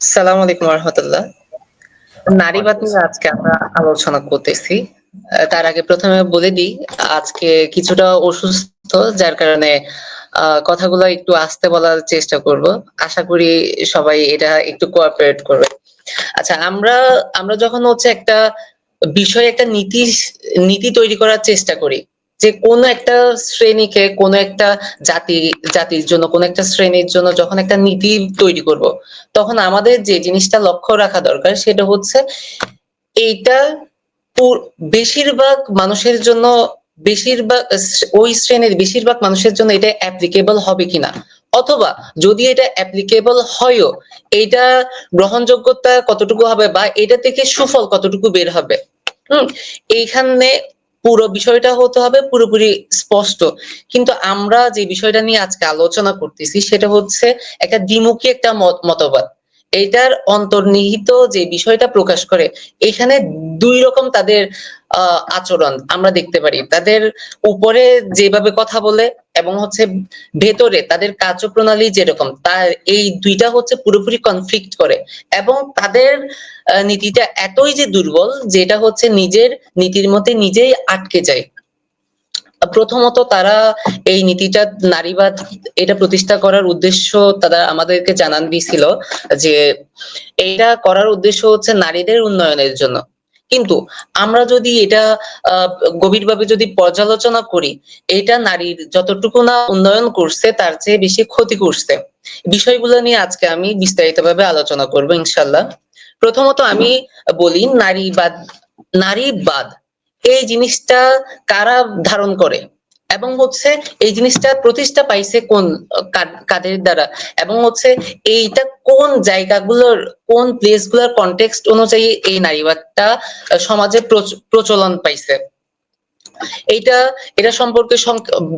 সালাম আলাইকুম রহমতুল্লাহ। নারীবাদ নিয়ে আজকে আমরা আলোচনা করতেছি। তার আগে ১ম এ বলে দিই আজকে কিছুটা অসুস্থ যার কারণে কথাগুলো একটু আস্তে বলার চেষ্টা করব। আশা করি সবাই এটা একটু কোঅপারেট করবে। আচ্ছা আমরা আমরা যখন হচ্ছে একটা বিষয়ে একটা নীতি নীতি তৈরি করার চেষ্টা করি। যে কোন একটা শ্রেণীকে কোন একটা জাতি জাতির জন্য কোন একটা শ্রেণির জন্য যখন একটা নীতি তৈরি করব, তখন আমাদের যে জিনিসটা লক্ষ্য রাখা দরকার সেটা হচ্ছে এইটা বেশিরভাগ মানুষের জন্য বেশিরভাগ ওই শ্রেণির বেশিরভাগ মানুষের জন্য এটা অ্যাপ্লিকেবল হবে কিনা? অথবা যদি এটা অ্যাপ্লিকেবল হয়ও এটা গ্রহণযোগ্যতা কতটুকু হবে বা এটা থেকে সুফল কতটুকু বের হবে? হুম? এইখানে পুরো বিষয়টা হতে হবে পুরোপুরি স্পষ্ট। কিন্তু আমরা যে বিষয়টা নিয়ে আজকে আলোচনা করতেছি, সেটা হচ্ছে একটা দ্বিমুখী একটা মত, মতবাদ। এটার অন্তর্নিহিত যে বিষয়টা প্রকাশ করে, এখানে দুই রকম তাদের আচরণ আমরা দেখতে পারি। তাদের উপরে যেভাবে কথা বলে এবং হচ্ছে ভেতরে তাদের কার্যপ্রণালী যেরকম, তার এই দুইটা হচ্ছে পুরোপুরি কনফ্লিক্ট করে এবং তাদের নীতিটা এতই যে দুর্বল যেটা হচ্ছে নিজের নীতির মধ্যে নিজেই আটকে যায়। প্রথমত তারা এই নীতিটা নারীবাদ, এটা প্রতিষ্ঠা করার উদ্দেশ্য তারা আমাদেরকে জানান দিছিল যে এটা করার উদ্দেশ্য হচ্ছে নারীদের উন্নয়নের জন্য। কিন্তু আমরা যদি এটা গভীরভাবে যদি পর্যালোচনা করি, এটা নারীর যতটুকু না উন্নয়ন করছে তার চেয়ে বেশি ক্ষতি করছে। বিষয়গুলো নিয়ে আজকে আমি বিস্তারিতভাবে আলোচনা করব ইনশাল্লাহ প্রথমত আমি বলি নারীবাদ নারীবাদ এই জিনিসটা কারা ধারণ করে? এবং হচ্ছে এই জিনিসটা প্রতিষ্ঠা পাইছে কোন কাদের দ্বারা? এবং হচ্ছে এইটা কোন জায়গাগুলোর, কোন প্লেসগুলোর কনটেক্সট অনুযায়ী এই নারীবাদটা সমাজে প্রচ, প্রচলন পাইছে। এইটা এটা সম্পর্কে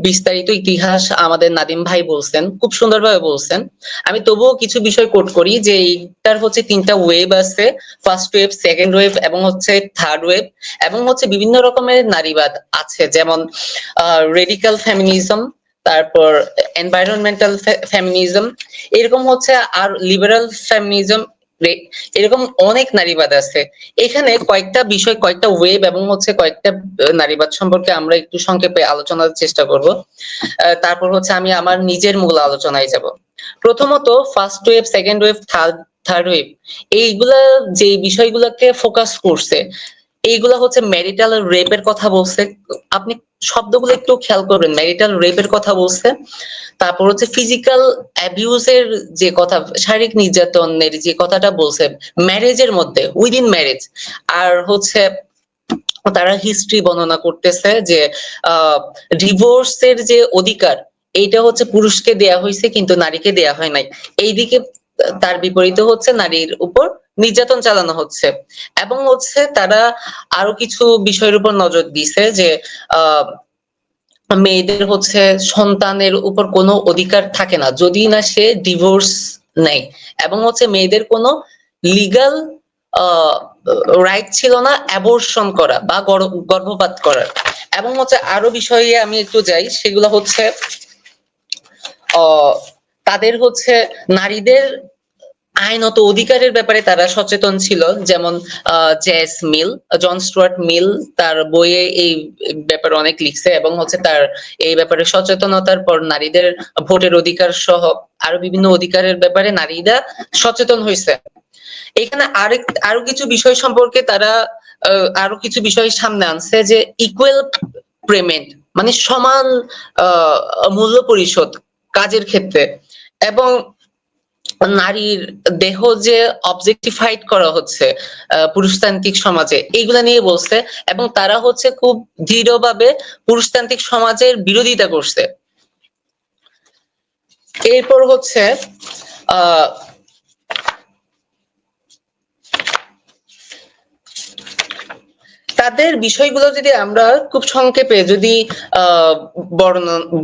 বিস্তারিত ইতিহাস আমাদের নাদিম ভাই বলছেন। খুব সুন্দরভাবে বলছেন। আমি তবুও কিছু বিষয় কোট করি যে এইটার হচ্ছে ৩ টা ওয়েভ আছে। ফার্স্ট ওয়েভ, সেকেন্ড ওয়েভ এবং হচ্ছে থার্ড ওয়েভ এবং হচ্ছে বিভিন্ন রকমের নারীবাদ আছে। যেমন রেডিক্যাল ফেমিনিজম, তারপর এনভায়রনমেন্টাল ফে ফেমিনিজম এরকম হচ্ছে আর লিবারাল ফেমিনিজম রে এরকম অনেক নারীবাদ আছে। এখানে কয়েকটা বিষয় কয়েকটা ওয়েব এবং হচ্ছে কয়েকটা নারীবাদ সম্পর্কে আমরা একটু সংক্ষেপে আলোচনার চেষ্টা করব। তারপর হচ্ছে আমি আমার নিজের মূল আলোচনায় যাব। প্রথমত first wave, second wave, third third wave এইগুলা যে বিষয়গুলাকে ফোকাস করছে, এইগুলা হচ্ছে ম্যারিটাল রেপ এর কথা বলছে। আপনি শব্দগুলো একটু খেয়াল করবেন। ম্যারিটাল রেপ এর কথা বলছে। তারপর হচ্ছে ফিজিক্যাল অ্যাবিউজের যে কথা, শারীরিক নির্যাতনের যে কথাটা বলছে ম্যারেজের মধ্যে উইদিন ম্যারেজ আর হচ্ছে তারা হিস্ট্রি বর্ণনা করতেছে যে আ ডিভোর্স যে অধিকার, এইটা হচ্ছে পুরুষকে দেয়া হয়েছে কিন্তু নারীকে দেয়া হয় নাই। এইদিকে তার বিপরীতে হচ্ছে নারীর উপর নির্যাতন চালানো হচ্ছে। এবং হচ্ছে তারা আরও কিছু বিষয়ের উপর নজর দিছে যে আ মেয়েদের হচ্ছে সন্তানের উপর কোনো অধিকার থাকে না। যদি না সে ডিভোর্স নেয়। এবং হচ্ছে মেয়েদের কোনো লিগ্যাল আ রাইট ছিল না অ্যাবরশন করা বা গর, গর্ভপাত করার। এবং হচ্ছে আরও বিষয়ে আমি একটু যাই, সেগুলো হচ্ছে তাদের হচ্ছে নারীদের আইনত অধিকারের ব্যাপারে তারা সচেতন ছিল। যেমন জেস মিল, জন স্টুয়ার্ট মিল তার বইয়ে এই ব্যাপারে অনেক লিখছে এবং হচ্ছে তার এই ব্যাপারে সচেতনতার পর নারীদের ভোটের অধিকার সহ আরও বিভিন্ন অধিকারের ব্যাপারে নারীরা সচেতন হয়েছে এখানে আরেক আরও কিছু বিষয় সম্পর্কে তারা আরও কিছু বিষয় সামনে আনছে যে ইকুয়াল পেমেন্ট মানে সমান মূল্য পরিশোধ কাজের ক্ষেত্রে এবং নারীর দেহ যে অবজেক্টিফাইড করা হচ্ছে পুরুষতান্ত্রিক সমাজে, এইগুলা নিয়ে বলছে এবং তারা হচ্ছে খুব দৃঢ়ভাবে পুরুষতান্ত্রিক সমাজের বিরোধিতা করছে। এরপর হচ্ছে আ তাদের বিষয়গুলো যদি আমরা খুব সংক্ষেপে যদি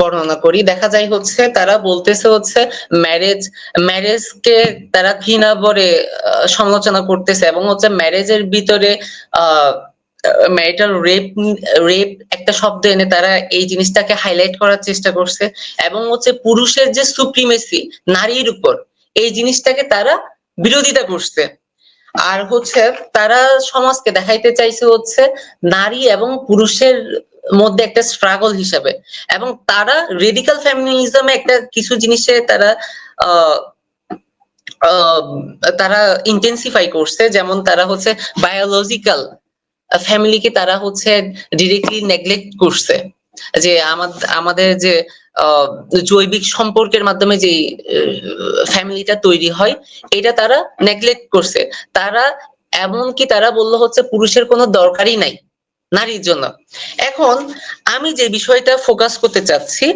বর্ণনা করি, দেখা যায় হচ্ছে তারা বলতেছে হচ্ছে ম্যারেজ ম্যারেজকে তারা ঘৃণা ভরে সমালোচনা করতেছে এবং হচ্ছে ম্যারেজের ভিতরে আ ম্যারিটাল রেপ রেপ একটা শব্দ এনে তারা এই জিনিসটাকে হাইলাইট করার চেষ্টা করছে এবং হচ্ছে পুরুষের যে সুপ্রিমেসি নারীর উপর, এই জিনিসটাকে তারা বিরোধিতা করছে। আর হচ্ছে তারা সমাজকে দেখাইতে চাইছে হচ্ছে নারী এবং পুরুষের মধ্যে একটা স্ট্রাগল হিসাবে। এবং তারা রেডিকাল ফেমিনিজমে একটা কিছু জিনিসে তারা তারা ইন্টেন্সিফাই করছে। যেমন তারা হচ্ছে বায়োলজিক্যাল ফ্যামিলিকে তারা হচ্ছে ডিরেক্টলি নেগলেক্ট করছে। যে আমাদের যে জৈবিক সম্পর্কের মাধ্যমে যে ফ্যামিলিটা তৈরি হয়, এটা তারা নেগলেক্ট করছে। তারা, এমনকি তারা বলল হচ্ছে পুরুষের কোনো দরকারই নাই, নারীর জন্য। এখন আমি যে বিষয়টা ফোকাস করতে চাচ্ছি,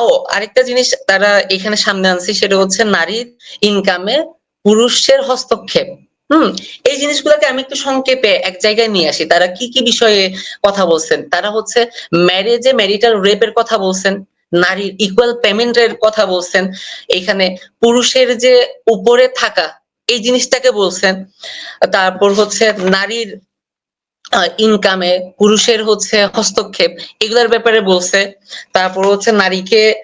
ও, আরেকটা জিনিস তারা এখানে সামনে আনছে, সেটা হচ্ছে নারীর ইনকামে পুরুষের হস্তক্ষেপ। হুম, এই জিনিসগুলোকে আমি একটু সংক্ষেপে এক জায়গায় নিয়ে আসি। তারা কি কি বিষয়ে কথা বলছেন? তারা হচ্ছে ম্যারেজে ম্যারিটাল রেপের কথা বলছেন। নারীর ইকুয়াল পেমেন্টের কথা বলছেন, এখানে পুরুষের যে উপরে থাকা, এই জিনিসটাকে বলছেন। তারপর হচ্ছে নারীর ইনকামে পুরুষের হচ্ছে হস্তক্ষেপ, এগুলোর ব্যাপারে বলছে। তারপর হচ্ছে নারীকে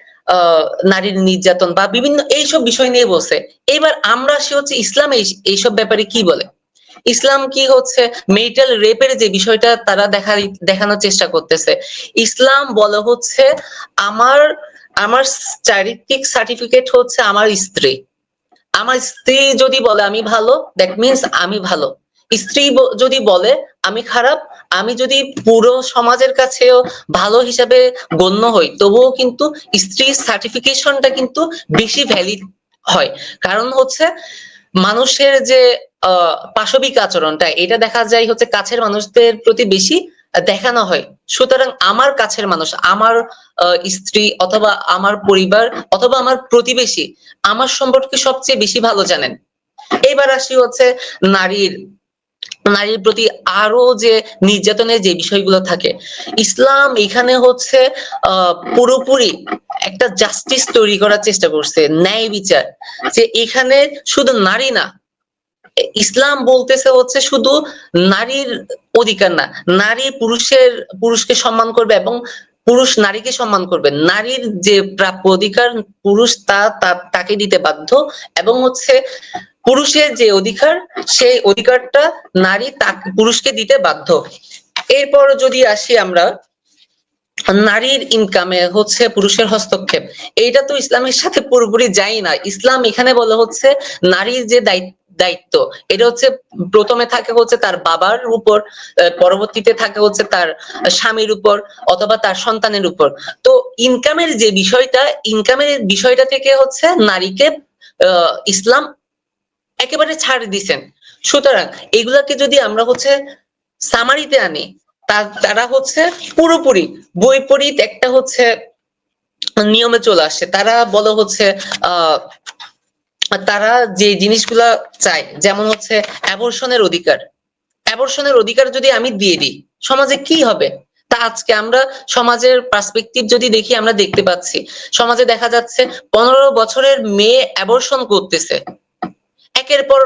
নারীর নির্যাতন বা বিভিন্ন এইসব বিষয় নিয়ে বলছে। এবার আমরা সে হচ্ছে ইসলাম, এই- এইসব ব্যাপারে কি বলে? ইসলাম কি হচ্ছে? মেরিটাল রেপের যে বিষয়টা তারা দেখা দেখানোর চেষ্টা করতেছে। ইসলাম বলে হচ্ছে আমার আমার চারিত্রিক সার্টিফিকেট হচ্ছে আমার স্ত্রী। আমার স্ত্রী যদি বলে আমি ভালো দ্যাট মিনস আমি ভালো। স্ত্রী যদি বলে আমি খারাপ, আমি যদি পুরো সমাজের কাছেও ভালো হিসাবে গণ্য হই, তবুও কিন্তু স্ত্রীর সার্টিফিকেশনটা কিন্তু বেশি ভ্যালিড হয়। কারণ হচ্ছে মানুষের যে পাশবিক আচরণটা, এটা দেখা যায় হচ্ছে কাছের মানুষদের প্রতি বেশি দেখানো হয়। সুতরাং আমার কাছের মানুষ, আমার স্ত্রী অথবা আমার পরিবার অথবা আমার প্রতিবেশী, আমার সম্পর্কে সবচেয়ে বেশি ভালো জানেন। এবার আসি হচ্ছে নারীর নারীর প্রতি আরও যে নির্যাতনের যে বিষয়গুলো থাকে। ইসলাম এখানে হচ্ছে পুরোপুরি একটা জাস্টিস তৈরি করার চেষ্টা করছে, ন্যায় বিচার। যে এখানে শুধু নারী না ইসলাম বলতেছে হচ্ছে শুধু নারীর অধিকার না, নারী পুরুষের, পুরুষকে সম্মান করবে এবং পুরুষ নারীকে সম্মান করবে। নারীর যে প্রাপ্য অধিকার, পুরুষ তা তাকে দিতে বাধ্য এবং হচ্ছে পুরুষের যে অধিকার, সেই অধিকারটা নারী পুরুষকে দিতে বাধ্য। এরপর যদি আসি আমরা, নারীর ইনকামে হচ্ছে পুরুষের হস্তক্ষেপ। এইটা তো ইসলামের সাথে পুরোপুরি যায় না। ইসলাম এখানে বলা হচ্ছে নারীর যে দায়িত্ব দায়িত্ব। এটা হচ্ছে প্রথমে থাকে হচ্ছে তার বাবার উপর পরবর্তীতে থাকে হচ্ছে তার স্বামীর উপর অথবা তার সন্তানের উপর। তো ইনকামের যে বিষয়টা ইনকামের বিষয়টা থেকে হচ্ছে নারীকে ইসলাম একেবারে ছাড় দিছেন। সুতরাং এগুলাকে যদি আমরা হচ্ছে সামারিতে আনি তারা হচ্ছে পুরোপুরি বৈপরীত একটা হচ্ছে নিয়মে চলে আসে। তারা বলো হচ্ছে, আহ তারা যে জিনিসগুলা চায়, যেমন হচ্ছে অ্যাবর্শনের অধিকার। অ্যাবর্শনের অধিকার যদি আমি দিয়ে দিই, সমাজে কি হবে? তা আজকে আমরা সমাজের পার্সপেক্টিভ যদি দেখি, আমরা দেখতে পাচ্ছি। সমাজে দেখা যাচ্ছে পনেরো বছরের মেয়ে অ্যাবর্শন করতেছে। একের পর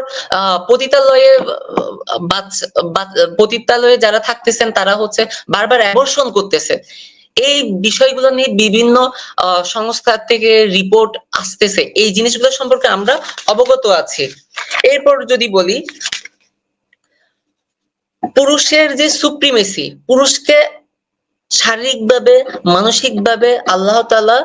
পতিতালয়ে পতিতালয়ে যারা থাকতেছেন, তারা হচ্ছে বারবার অ্যাবর্শন করতেছে। এই বিষয়গুলো নিয়ে বিভিন্ন সংস্থা থেকে রিপোর্ট আসতেছে। এই জিনিসগুলো সম্পর্কে আমরা অবগত আছি। এরপর যদি বলি, পুরুষের যে সুপ্রিমেসি পুরুষকে শারীরিকভাবে, মানসিকভাবে আল্লাহ তাআলা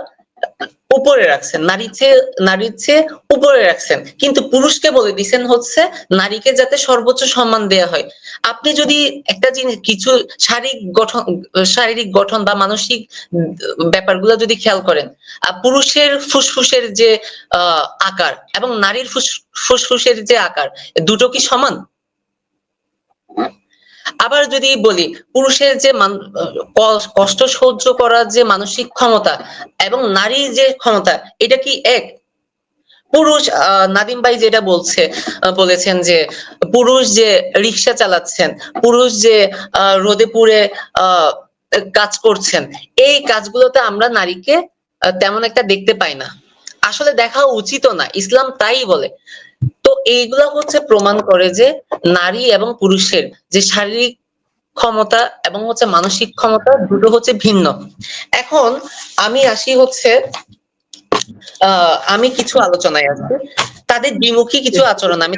উপরে রাখছেন নারীর চেয়ে নারীর চেয়ে উপরে রাখছেন। কিন্তু পুরুষকে বলে দিছেন হচ্ছে, নারীকে যাতে সর্বোচ্চ সম্মান দেয়া হয়। আপনি যদি একটা জিনিস, কিছু শারীরিক গঠন শারীরিক গঠন বা মানসিক ব্যাপারগুলো যদি খেয়াল করেন পুরুষের ফুসফুসের যে আকার এবং নারীর ফুস- ফুসফুসের যে আকার, দুটো কি সমান? আবার যদি বলি, পুরুষের যে কষ্ট সহ্য করার যে মানসিক ক্ষমতা এবং নারীর যে ক্ষমতা, এটা কি এক? পুরুষ নাদিম ভাই যেটা বলছে বলেছেন যে পুরুষ যে রিক্সা চালাচ্ছেন, পুরুষ যে রোদে পুড়ে কাজ করছেন, এই কাজগুলোতে আমরা নারীকে তেমন একটা দেখতে পাই না। আসলে দেখা উচিত না, ইসলাম তাই বলে। এইগুলা হচ্ছে প্রমাণ করে যে নারী এবং পুরুষের যে শারীরিক ক্ষমতা এবং হচ্ছে মানসিক ক্ষমতা দুটো হচ্ছে ভিন্ন। এখন আমি আসি হচ্ছে আমি কিছু আলোচনায় আছি তাদের দ্বিমুখী কিছু আচরণ আমি